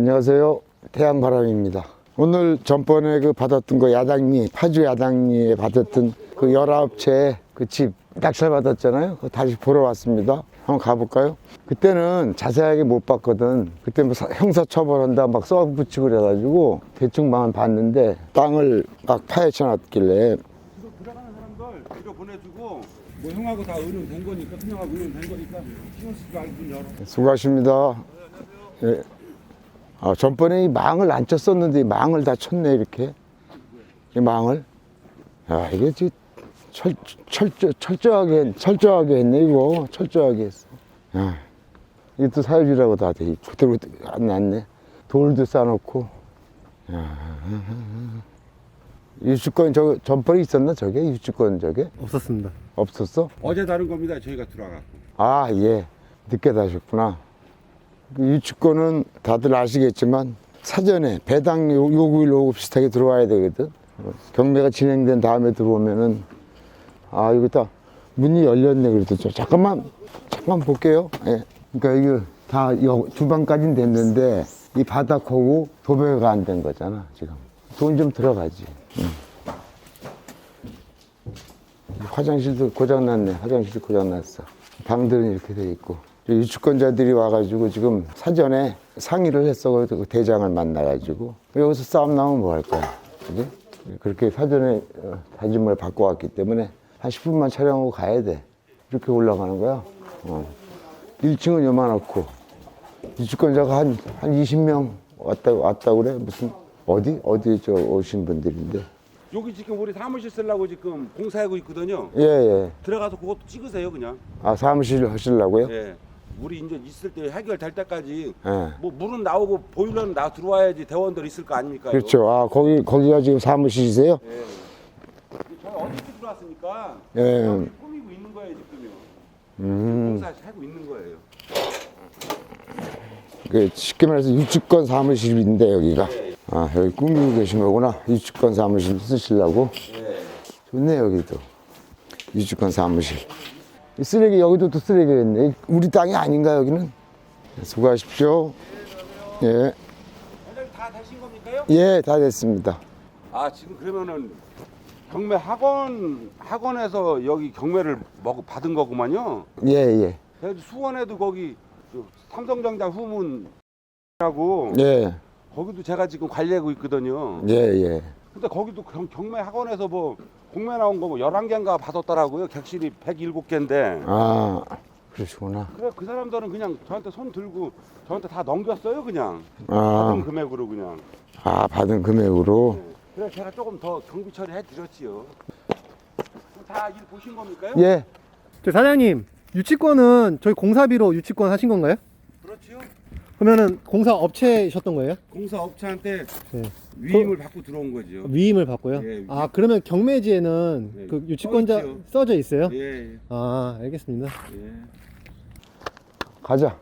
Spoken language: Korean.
안녕하세요. 태양바람입니다. 오늘 전번에 그 받았던 거 야당리, 파주 야당리에 받았던 그 19채 그 집 낙찰 받았잖아요. 그거 다시 보러 왔습니다. 한번 가볼까요? 그때는 자세하게 못 봤거든. 그때 뭐 사- 형사 처벌한다 막 써붙이고 그래가지고 대충만 봤는데 땅을 막 파헤쳐 놨길래 들어가는 사람들 이거 보내주고 뭐 형하고 다 의논 된 거니까 그냥하고 의논 된 거니까 신경 쓰지 말고 문 열어. 수고하십니다. 예. 아, 전번에 이 망을 안 쳤었는데 이 망을 다 쳤네, 이렇게. 이 망을. 아, 이게 지 철, 철저, 철저하게, 철저하게 했네, 이거. 철저하게 했어. 야, 이게 또 사유지라고 다 돼. 그대로 안 났네. 돌도 싸놓고. 야. 유치권, 저, 전번에 있었나, 저게? 유치권 저게? 없었습니다. 없었어? 어제 다른 겁니다. 저희가 들어가. 아, 예. 늦게 다셨구나. 그 유치권은 다들 아시겠지만 사전에 배당 요- 요구일로 비슷하게 들어와야 되거든. 어, 경매가 진행된 다음에 들어오면은 아, 이거 다 문이 열렸네. 저 잠깐만, 잠깐 볼게요. 예. 그러니까 이거 다 주방까지는 됐는데 이 바닥하고 도배가 안 된 거잖아, 지금. 돈 좀 들어가지. 응. 화장실도 고장났네. 화장실이 고장났어. 방들은 이렇게 돼 있고. 유치권자들이 와가지고 지금 사전에 상의를 했어. 그 대장을 만나가지고. 여기서 싸움 나면 뭐 할 거야. 그지? 그렇게 사전에 어, 다짐을 받고 왔기 때문에 한 10분만 촬영하고 가야 돼. 이렇게 올라가는 거야. 어. 1층은 요만하고. 유치권자가 한, 한 20명 왔다, 왔다 그래. 무슨, 어디? 어디 저 오신 분들인데. 여기 지금 우리 사무실 쓰려고 지금 공사하고 있거든요. 예, 예. 들어가서 그것도 찍으세요 그냥. 아, 사무실 하시려고요? 예. 우리 이제 있을 때 해결될 때까지 예. 뭐 물은 나오고 보일러는 나 들어와야지 대원들 있을 거 아닙니까? 그렇죠. 아, 거기, 거기가 지금 사무실이세요? 예. 저희 어저께 들어왔으니까 예. 여기 꾸미고 있는 거예요 지금요. 음. 공사 하고 있는 거예요. 그 쉽게 말해서 유치권 사무실인데, 여기가. 아, 여기 꾸미고 계신 거구나. 유치권 사무실 쓰시려고. 예. 좋네, 여기도. 유치권 사무실. 이 쓰레기, 여기도 또 쓰레기였네. 우리 땅이 아닌가, 여기는? 수고하십시오. 예. 다 되신 겁니까요? 예, 다 됐습니다. 아 지금 그러면은 경매 학원 학원에서 여기 경매를 먹 받은 거구만요. 예, 예. 그래서 수원에도 거기 그 삼성전자 후문하고 예, 거기도 제가 지금 관리하고 있거든요. 예, 예. 근데 거기도 경, 경매 학원에서 뭐 공매 나온 거뭐 11개인가 받았더라고요. 객실이 107개인데. 아, 그러시구나. 그래 그 사람들은 그냥 저한테 손 들고 저한테 다 넘겼어요 그냥 아, 받은 금액으로 그냥. 아, 받은 금액으로. 네. 그래서 제가 조금 더 경비 처리해 드렸지요. 다 일 보신 겁니까요? 예. 저 사장님, 유치권은 저희 공사비로 유치권 하신 건가요? 그러면은 공사 업체셨던 거예요? 공사 업체한테 네. 위임을 받고 들어온 거죠. 위임을 받고요. 예, 위임. 아 그러면 경매지에는 예, 그 유치권자 써있죠. 써져 있어요? 예, 예. 아 알겠습니다. 예. 가자.